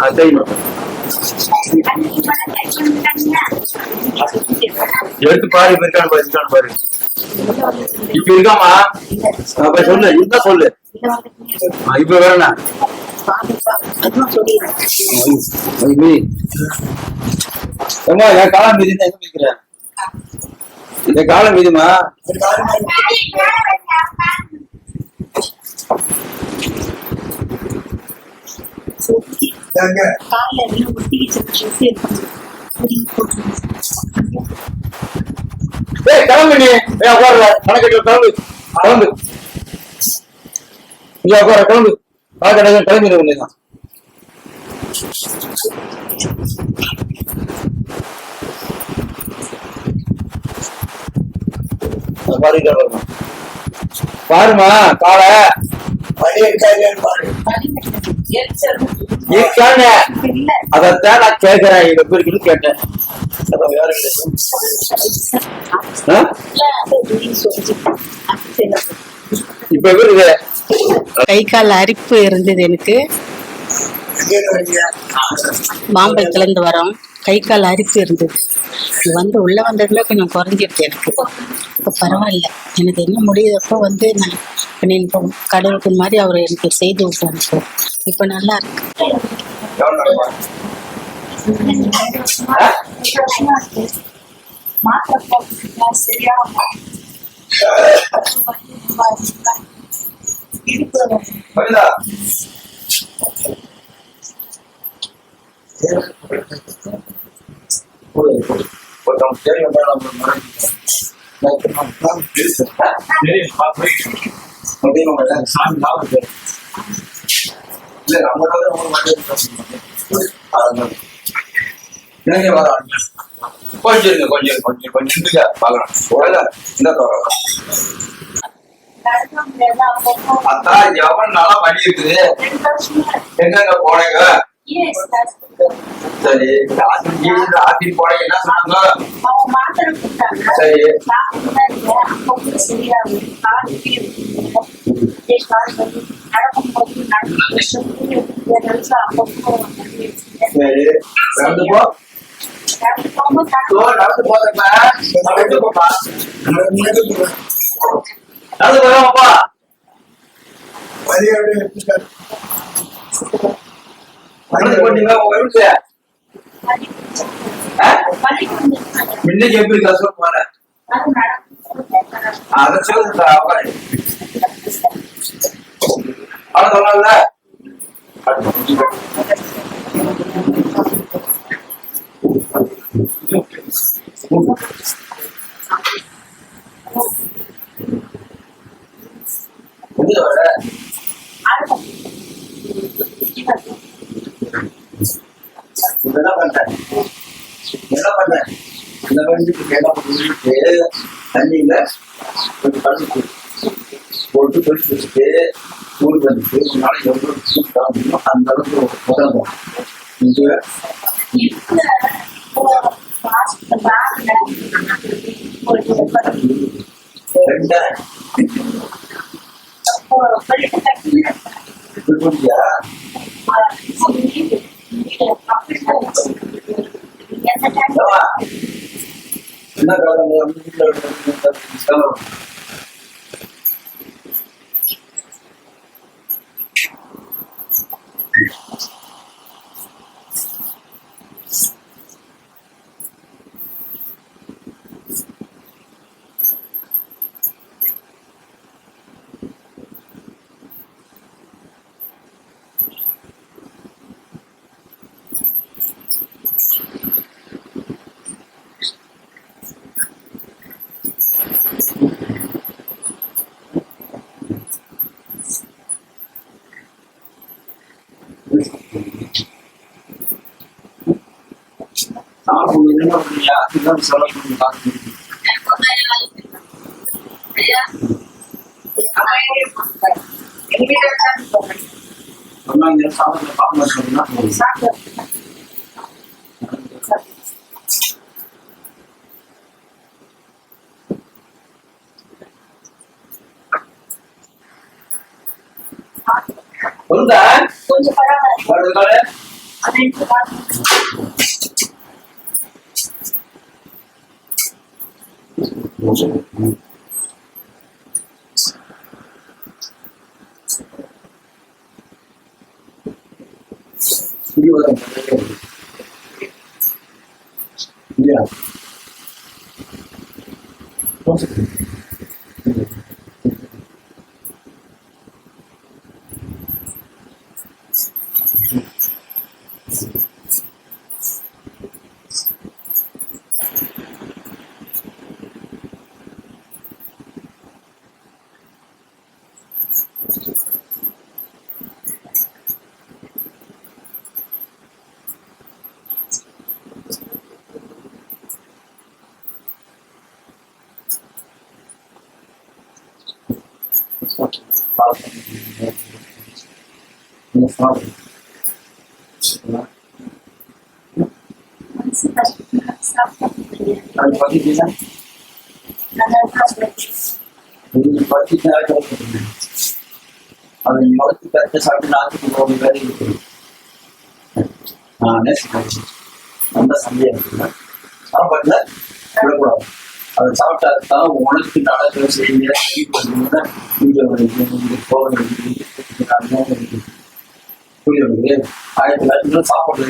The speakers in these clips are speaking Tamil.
அசைவம் எடுத்து பாரு இப்ப இருக்கான்னு பாரு இருக்கான்னு பாரு. இப்ப இருக்காமா அப்ப சொல்லு இருந்தா சொல்லு. இப்ப வேணா. ஏமா என் காலம் மீதி எங்க வைக்கிறேன் என் காலம் மீதிமா ஏய் கிளம்பு நீ. ஏய் உட்காருடா. கணக்கு கிளம்பு. கிளம்பு. நீ உட்கார கிளம்பு. வா கடை கிளம்பிடு உன்னைதான் பாருங்க பாருமா. பாருமா இருக்காங்க அதைத்தான் நான் கேட்கிறேன். எப்படி இருக்குன்னு கேட்டேன். அதான் வேற இல்லை. ஆ? இப்ப எப்படி கை கால் அரிப்பு இருந்தது எனக்கு. மாம்பழத்துல இருந்து வரோம். கை கால் அரிப்பு இருந்தது. இது வந்து உள்ள வந்ததுல கொஞ்சம் குறைஞ்சிருச்சு எனக்கு. இப்போ பரவாயில்ல. எனக்கு என்ன முடியுதப்போ வந்து நான் இப்போ நீ கடவுளுக்கு மாதிரி அவர் எனக்கு செய்து விட்டாரு இப்போ நல்லா இருக்கு. வருதா? இளைஞர் வர. கொஞ்சம் இருங்க கொஞ்சம் கொஞ்சம் கொஞ்சம் நின்றுங்க பார்க்கலாம் உடல இந்த தோறம் அதான் எவன் நாளா வழி இருக்குது எங்கெங்க போனீங்க சரி ஆத்தி போனீங்க என்ன சொன்னாங்க? சரி. சரி நடந்து போ. போ, நடந்து போதப்ப நடந்து போப்பா நடந்து போப்பா நடந்து போட்டீங்க உங்க வீட்டு இன்னைக்கு எப்படி கஷ்டம் போனேன் அதை சொல்லுங்க உட்காரு அவ்வளவு சொன்னால கொஞ்சம் வர இப்ப என்ன பண்றேன் என்ன பண்றேன் இந்த என்ன பண்ணிட்டு தண்ணியில கொஞ்சம் கலந்து போட்டு வச்சுட்டு ஊருக்கு வந்துட்டு ஒரு நாளைக்கு எவ்வளோ சூப்பராக அந்த அளவுக்கு உதவும் இங்க ఎంత టైం என்ன காலம் வந்து வீட்டுல இருக்கிற செலவு சாமி என்ன பண்ணியா இதான் செலவு பண்ணி பார்த்து சொன்னாங்க சாமி பார்க்க சொன்னா சொல்லுங்க கொஞ்சம் பரவாயில்ல வருதுங்களே பிடிவாதம் problem. அது பார்த்தீங்கன்னா நீங்க பார்த்தீங்கன்னா அது முகத்து கரெக்டாக சாப்பிட்டு நாட்டுக்கு போகிற வேலை இருக்குது நானே சொல்றேன் நல்ல சந்தையாக இருக்குல்ல சாப்பாட்டில் விடக்கூடாது அதை சாப்பிட்டா தான் உனக்கு நடக்கிற செய்ய இங்கே இங்கே போக புரியுது ஆயிரத்தி தொள்ளாயிரத்தி சாப்பாடு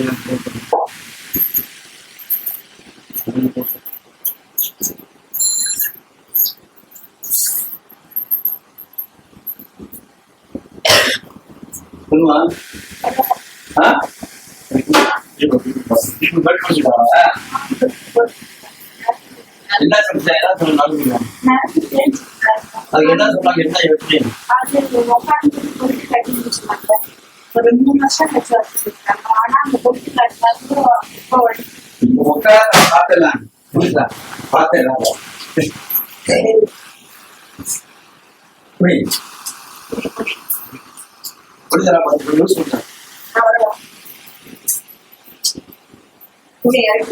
சொல்லுமா ஆ என்ன சொல்ற என்ன சொல்ல அது என்ன என்ன எப்படி ஒரு மூணு வருஷம் கட்சி வச்சிருக்காங்க ஆனா அந்த பொருட்கள் இப்போ உட்கார பார்த்தலாம் புரியுதா பார்த்தேன் புரியுது புரியுதா பார்த்து யூஸ் பண்ணுறேன் புரியாது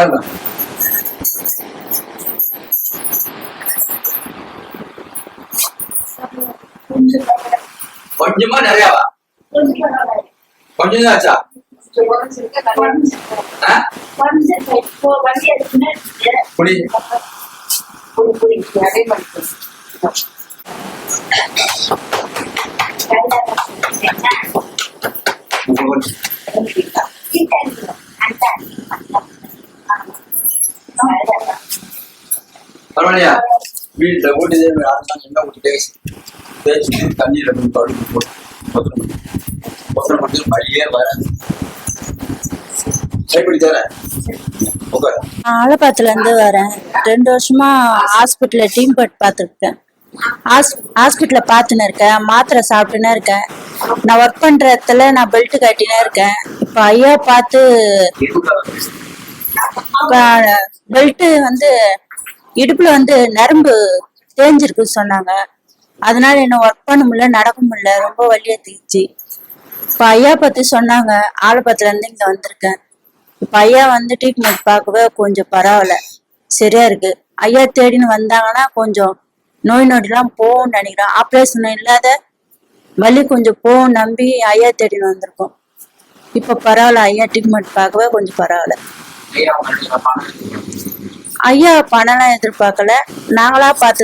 உட்காரலாம் கொஞ்சமா நிறையாவா கொஞ்சம் பரவாயில்ல. கொஞ்சம் தான் ஆச்சா ஆ குறைஞ்சிருக்கு. இப்போ வண்டி எடுத்துன்னு இருக்கு. புடி புடி, புடி. அதே மாதிரி புடி. கையில வச்சுக்கிட்டீங்கன்னா, கொஞ்சம் கிட்ட இருக்கு. அந்த, அந்த. ஆமா. அவ்வளவுதான். பரவாயில்லையா? வீட்டில் ஊட்டி அதெல்லாம் என்ன ஊட்டி தேய்ச்சி தேய்ச்சி தண்ணியில் கழுவி போட்டு பத்திரம் வழியே வராது. தரேன் ஆலப்பாத்துல இருந்து வரேன். ரெண்டு வருஷமா ஹாஸ்பிட்டல்ல டீம் பட் பார்த்துருக்கேன். ஹாஸ் ஹாஸ்பிட்டலில் பார்த்துன்னு இருக்கேன். மாத்திரை சாப்பிட்டுன்னு இருக்கேன். நான் ஒர்க் பண்ற இடத்துல நான் பெல்ட் கட்டினே இருக்கேன். இப்போ ஐயா பார்த்து பெல்ட் வந்து இடுப்புல வந்து நரம்பு தேஞ்சிருக்குன்னு சொன்னாங்க. அதனால என்ன ஒர்க் பண்ண முடியல நடக்க முடியல ரொம்ப வழியா தீச்சு இப்போ ஐயா பத்தி சொன்னாங்க ஆலப்பத்துல இருந்து இங்க வந்திருக்கேன். இப்ப ஐயா வந்து ட்ரீட்மெண்ட் பார்க்கவே கொஞ்சம் பரவாயில்ல. சரியா இருக்கு. ஐயா தேடின்னு வந்தாங்கன்னா கொஞ்சம் நோய் நொடிலாம் போகும்னு நினைக்கிறோம் ஆப்ரேஷன் இல்லாத வலி கொஞ்சம் போகும் நம்பி ஐயா தேடின்னு வந்திருக்கோம். இப்ப பரவாயில்ல ஐயா ட்ரீட்மெண்ட் பார்க்கவே கொஞ்சம் பரவாயில்ல. ஐயா பணம்லாம் எதிர்பார்க்கல. நாங்களா பார்த்து